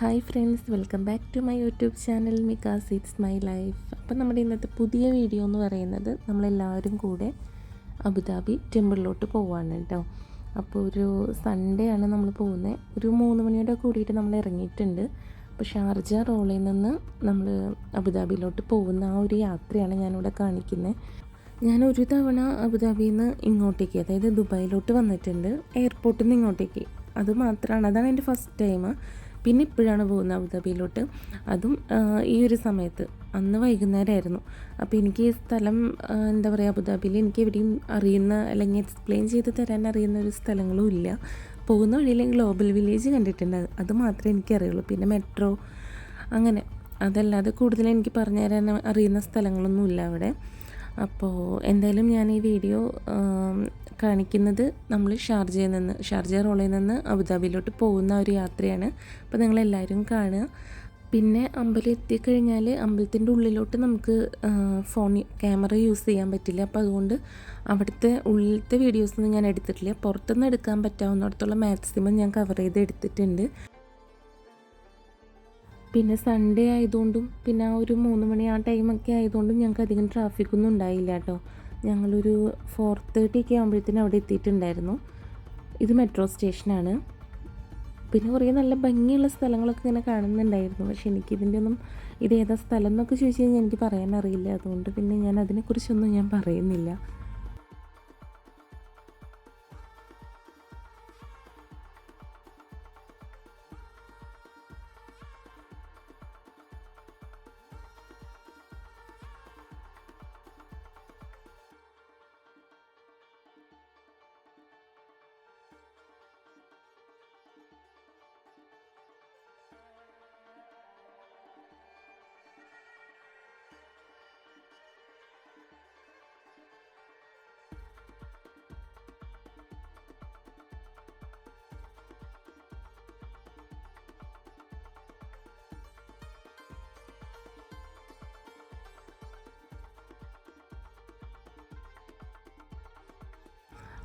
Hi friends welcome back to my YouTube channel മിക്കാസ് it's my life. അപ്പം നമ്മുടെ ഇന്നത്തെ പുതിയ വീഡിയോ എന്ന് പറയുന്നത് നമ്മളെല്ലാവരും കൂടെ അബുദാബി ടെമ്പിളിലോട്ട് പോവാണ് കേട്ടോ. അപ്പോൾ ഒരു സൺഡേ ആണ് നമ്മൾ പോകുന്നത്. ഒരു മൂന്ന് മണിയോടെ കൂടിയിട്ട് നമ്മൾ ഇറങ്ങിയിട്ടുണ്ട്. അപ്പോൾ ഷാർജ റോളിൽ നിന്ന് നമ്മൾ അബുദാബിയിലോട്ട് പോകുന്ന ആ ഒരു യാത്രയാണ് ഞാനിവിടെ കാണിക്കുന്നത്. ഞാൻ ഒരു തവണ അബുദാബിയിൽ നിന്ന് ഇങ്ങോട്ടേക്ക് അതായത് ദുബായിലോട്ട് വന്നിട്ടുണ്ട്. എയർപോർട്ടിൽ നിന്ന് ഇങ്ങോട്ടേക്ക്. അത് മാത്രമാണ്. അതാണ് എന്റെ ഫസ്റ്റ് ടൈം പിന്നെ ഇപ്പോഴാണ് പോകുന്നത് അബുദാബിയിലോട്ട്. അതും ഈ ഒരു സമയത്ത്. അന്ന് വൈകുന്നേരമായിരുന്നു അപ്പോൾ എനിക്ക് ഈ സ്ഥലം എന്താ പറയുക അബുദാബിയിൽ എനിക്ക് എവിടെയും അറിയുന്ന അല്ലെങ്കിൽ എക്സ്പ്ലെയിൻ ചെയ്ത് തരാൻ അറിയുന്ന ഒരു സ്ഥലങ്ങളും ഇല്ല. പോകുന്ന വഴിയിൽ ഗ്ലോബൽ വില്ലേജ് കണ്ടിട്ടുണ്ട്. അത് മാത്രമേ എനിക്കറിയുള്ളൂ. പിന്നെ മെട്രോ അങ്ങനെ. അതല്ലാതെ കൂടുതൽ എനിക്ക് പറഞ്ഞു തരാൻ അറിയുന്ന സ്ഥലങ്ങളൊന്നുമില്ല അവിടെ. അപ്പോൾ എന്തായാലും ഞാൻ ഈ വീഡിയോ കാണിക്കുന്നത് നമ്മൾ ഷാർജയിൽ നിന്ന് ഷാർജ റോളിൽ നിന്ന് അബുദാബിയിലോട്ട് പോകുന്ന ഒരു യാത്രയാണ്. അപ്പോൾ നിങ്ങളെല്ലാവരും കാണുക. പിന്നെ അമ്പലം എത്തിക്കഴിഞ്ഞാൽ അമ്പലത്തിന്റെ ഉള്ളിലോട്ട് നമുക്ക് ഫോൺ ക്യാമറ യൂസ് ചെയ്യാൻ പറ്റില്ല. അപ്പോൾ അതുകൊണ്ട് അവിടുത്തെ ഉള്ളിലത്തെ വീഡിയോസൊന്നും ഞാൻ എടുത്തിട്ടില്ല. പുറത്തുനിന്ന് എടുക്കാൻ പറ്റാവുന്നിടത്തോളം മാക്സിമം ഞാൻ കവർ ചെയ്ത് എടുത്തിട്ടുണ്ട്. പിന്നെ സൺഡേ ആയതുകൊണ്ടും പിന്നെ ആ ഒരു മൂന്ന് മണി ആ ടൈമൊക്കെ ആയതുകൊണ്ടും ഞങ്ങൾക്ക് അധികം ട്രാഫിക്കൊന്നും ഉണ്ടായില്ല കേട്ടോ. ഞങ്ങളൊരു ഫോർ തേർട്ടി ഒക്കെ ആകുമ്പോഴത്തേനും അവിടെ എത്തിയിട്ടുണ്ടായിരുന്നു. ഇത് മെട്രോ സ്റ്റേഷനാണ് പിന്നെ കുറേ നല്ല ഭംഗിയുള്ള സ്ഥലങ്ങളൊക്കെ ഇങ്ങനെ കാണുന്നുണ്ടായിരുന്നു. പക്ഷെ എനിക്കിതിന്റെ ഒന്നും ഇത് ഏതാ സ്ഥലം എന്നൊക്കെ ചോദിച്ചു കഴിഞ്ഞാൽ എനിക്ക് പറയാനറിയില്ല. അതുകൊണ്ട് പിന്നെ ഞാൻ അതിനെക്കുറിച്ചൊന്നും ഞാൻ പറയുന്നില്ല.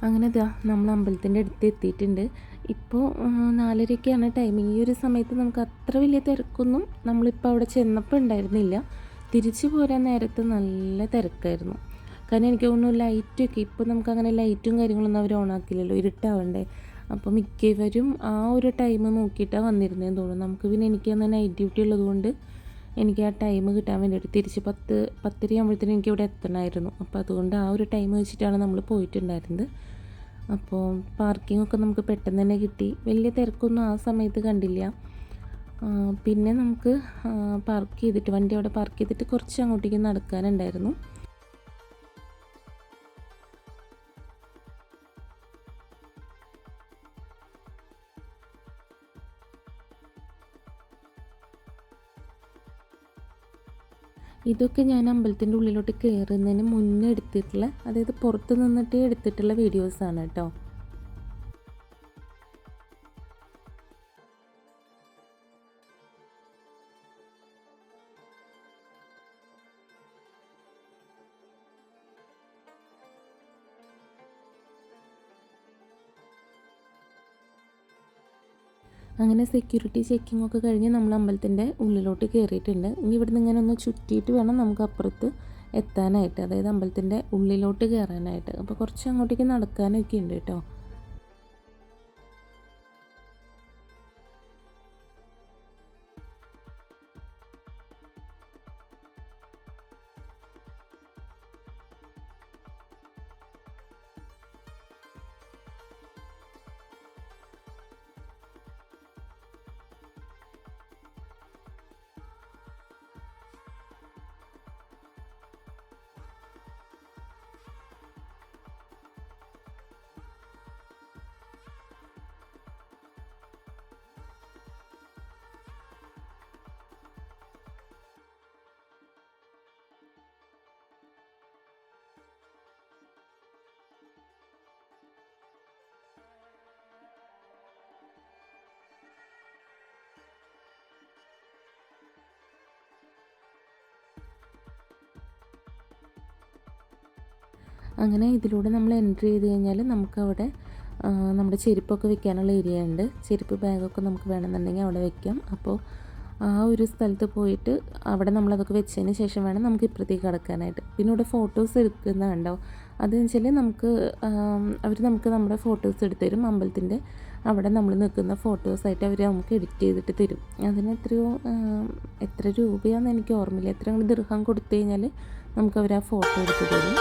അങ്ങനെ ഇതാ നമ്മൾ അമ്പലത്തിന്റെ അടുത്ത് എത്തിയിട്ടുണ്ട്. ഇപ്പോൾ നാലരയ്ക്കാണ് ടൈമിങ് ഈ ഒരു സമയത്ത് നമുക്ക് അത്ര വലിയ തിരക്കൊന്നും നമ്മളിപ്പോൾ അവിടെ ചെന്നപ്പോൾ ഉണ്ടായിരുന്നില്ല. തിരിച്ചു പോരാൻ നേരത്ത് നല്ല തിരക്കായിരുന്നു. കാരണം എനിക്ക് തോന്നുന്നു ലൈറ്റൊക്കെ ഇപ്പോൾ നമുക്ക് അങ്ങനെ ലൈറ്റും കാര്യങ്ങളൊന്നും അവർ ഓണാക്കില്ലല്ലോ ഇരുട്ടാവണ്ടേ. അപ്പോൾ മിക്കവരും ആ ഒരു ടൈം നോക്കിയിട്ടാണ് വന്നിരുന്നതെന്ന് തോന്നുന്നു. നമുക്ക് പിന്നെ എനിക്ക് അന്ന് നൈറ്റ് ഡ്യൂട്ടി ഉള്ളതുകൊണ്ട് എനിക്ക് ആ ടൈം കിട്ടാൻ വേണ്ടിയിട്ട് തിരിച്ച് പത്ത് പത്തര ആകുമ്പോഴത്തേനും എനിക്ക് ഇവിടെ എത്തണമായിരുന്നു. അപ്പോൾ അതുകൊണ്ട് ആ ഒരു ടൈം വെച്ചിട്ടാണ് നമ്മൾ പോയിട്ടുണ്ടായിരുന്നത്. അപ്പോൾ പാർക്കിംഗ് ഒക്കെ നമുക്ക് പെട്ടെന്ന് തന്നെ കിട്ടി. വലിയ തിരക്കൊന്നും ആ സമയത്ത് കണ്ടില്ല. പിന്നെ നമുക്ക് പാർക്ക് ചെയ്തിട്ട് വണ്ടി അവിടെ പാർക്ക് ചെയ്തിട്ട് കുറച്ച് അങ്ങോട്ടേക്ക് നടക്കാനുണ്ടായിരുന്നു. ഇതൊക്കെ ഞാൻ അമ്പലത്തിന്റെ ഉള്ളിലോട്ട് കയറുന്നതിന് മുന്നേ എടുത്തിട്ടുള്ള അതായത് പുറത്ത് നിന്നിട്ട് എടുത്തിട്ടുള്ള വീഡിയോസാണ് കേട്ടോ. അങ്ങനെ സെക്യൂരിറ്റി ചെക്കിംഗ് ഒക്കെ കഴിഞ്ഞ് നമ്മൾ അമ്പലത്തിന്റെ ഉള്ളിലോട്ട് കയറിയിട്ടുണ്ട്. ഇനി ഇവിടുന്ന് ഇങ്ങനെ ഒന്ന് ചുറ്റിയിട്ട് വേണം നമുക്ക് അപ്പുറത്ത് എത്താനായിട്ട്. അതായത് അമ്പലത്തിന്റെ ഉള്ളിലോട്ട് കയറാനായിട്ട്. അപ്പോൾ കുറച്ച് അങ്ങോട്ടേക്ക് നടക്കാനൊക്കെ ഉണ്ട് കേട്ടോ. അങ്ങനെ ഇതിലൂടെ നമ്മൾ എൻട്രി ചെയ്ത് കഴിഞ്ഞാൽ നമുക്കവിടെ നമ്മുടെ ചെരുപ്പൊക്കെ വെക്കാനുള്ള ഏരിയ ഉണ്ട്. ചെരുപ്പ് ബാഗൊക്കെ നമുക്ക് വേണമെന്നുണ്ടെങ്കിൽ അവിടെ വെക്കാം. അപ്പോൾ ആ ഒരു സ്ഥലത്ത് പോയിട്ട് അവിടെ നമ്മളതൊക്കെ വെച്ചതിന് ശേഷം വേണം നമുക്ക് ഇപ്പുറത്തേക്ക് കടക്കാനായിട്ട്. പിന്നെ ഇവിടെ ഫോട്ടോസ് എടുക്കുന്ന കണ്ടോ? അതെന്ന് വെച്ചാൽ നമുക്ക് അവർ നമുക്ക് നമ്മുടെ ഫോട്ടോസ് എടുത്തു തരും. അമ്പലത്തിന്റെ അവിടെ നമ്മൾ നിൽക്കുന്ന ഫോട്ടോസായിട്ട് അവർ നമുക്ക് എഡിറ്റ് ചെയ്തിട്ട് തരും. അതിന് എത്രയോ എത്ര രൂപയാണെന്ന് എനിക്ക് ഓർമ്മയില്ല. എത്ര നമ്മൾ ദൃഹം കൊടുത്തു കഴിഞ്ഞാൽ നമുക്ക് അവർ ആ ഫോട്ടോ എടുത്ത് തരും.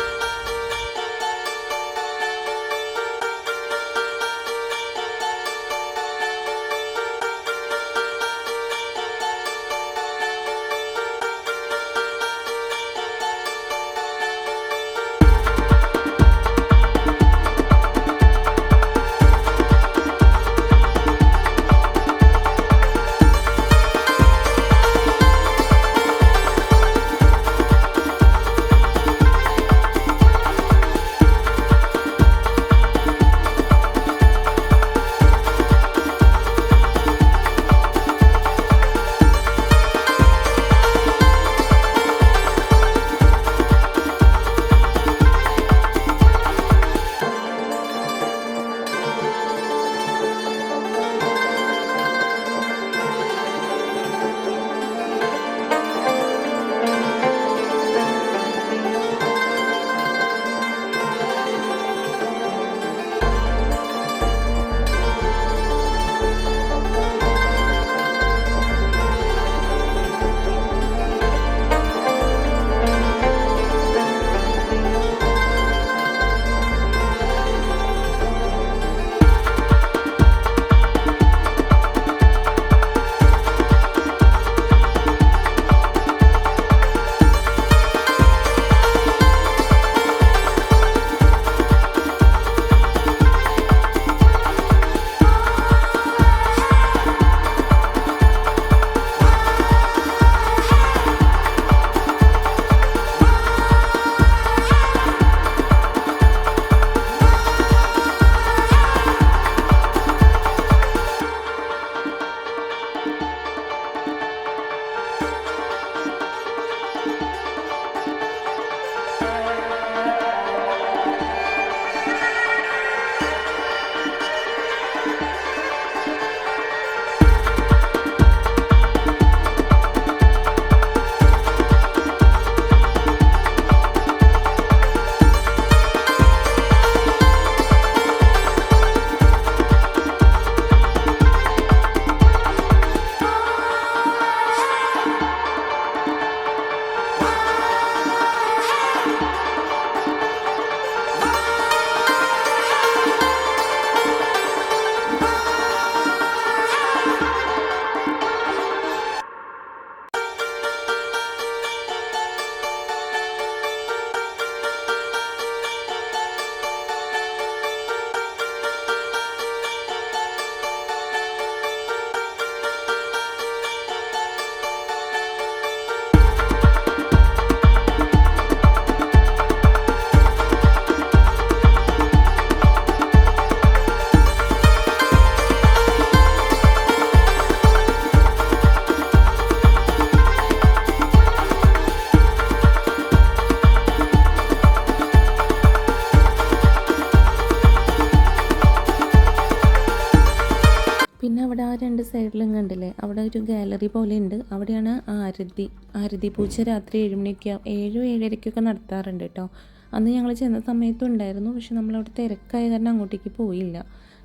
അവിടെ ആ രണ്ട് സൈഡിലും കണ്ടില്ലേ? അവിടെ ഒരു ഗാലറി പോലെ ഉണ്ട്. അവിടെയാണ് ആരതി. ആരതി പൂജ രാത്രി ഏഴ് മണിക്ക് ഏഴ് ഏഴരയ്ക്കൊക്കെ നടത്താറുണ്ട് കേട്ടോ. അന്ന് ഞങ്ങൾ ചെന്ന സമയത്തും ഉണ്ടായിരുന്നു. പക്ഷെ നമ്മളവിടെ തിരക്കായ കാരണം അങ്ങോട്ടേക്ക് പോയില്ല.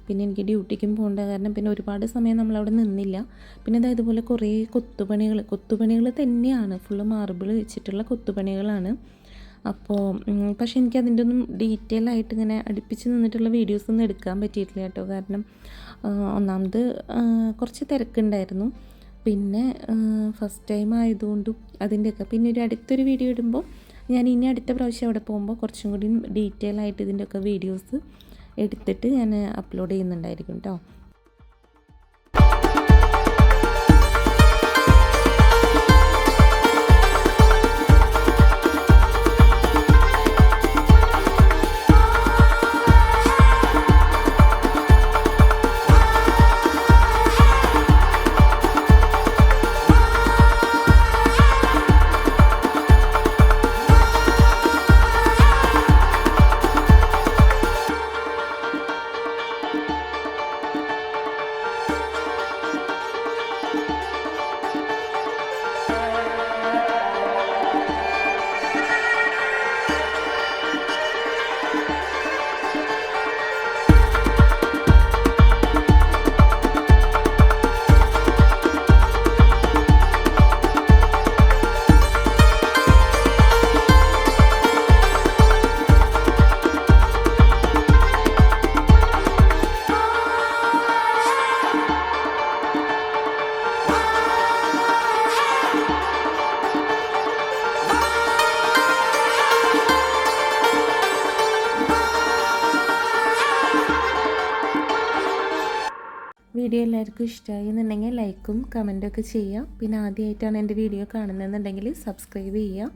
പിന്നെ എനിക്ക് ഡ്യൂട്ടിക്കും പോകേണ്ട കാരണം പിന്നെ ഒരുപാട് സമയം നമ്മളവിടെ നിന്നില്ല. പിന്നെ അതായത് ഇതുപോലെ കുറേ കൊത്തുപണികൾ കൊത്തുപണികൾ തന്നെയാണ്. ഫുള്ള് മാർബിൾ വെച്ചിട്ടുള്ള കൊത്തുപണികളാണ്. അപ്പോൾ പക്ഷേ എനിക്ക് അതിന്റെ ഒന്നും ഡീറ്റെയിൽ ആയിട്ട് ഇങ്ങനെ അടുപ്പിച്ച് നിന്നിട്ടുള്ള വീഡിയോസ് ഒന്നും എടുക്കാൻ പറ്റിയിട്ടില്ല കേട്ടോ. കാരണം ഒന്നാമത് കുറച്ച് തിരക്കുണ്ടായിരുന്നു. പിന്നെ ഫസ്റ്റ് ടൈം ആയതുകൊണ്ടും അതിന്റെയൊക്കെ. പിന്നെ ഒരു അടുത്തൊരു വീഡിയോ ഇടുമ്പോൾ ഞാൻ ഇനി അടുത്ത പ്രാവശ്യം അവിടെ പോകുമ്പോൾ കുറച്ചും കൂടി ഡീറ്റെയിൽ ആയിട്ട് ഇതിന്റെയൊക്കെ വീഡിയോസ് എടുത്തിട്ട് ഞാൻ അപ്ലോഡ് ചെയ്യുന്നുണ്ടായിരിക്കും കേട്ടോ ഇഷ്ടമായി എന്നുണ്ടെങ്കിൽ ലൈക്കും കമന്റും ഒക്കെ ചെയ്യുക. പിന്നെ ആദ്യമായിട്ടാണ് എന്റെ വീഡിയോ കാണുന്നതെന്നുണ്ടെങ്കിൽ സബ്സ്ക്രൈബ് ചെയ്യുക.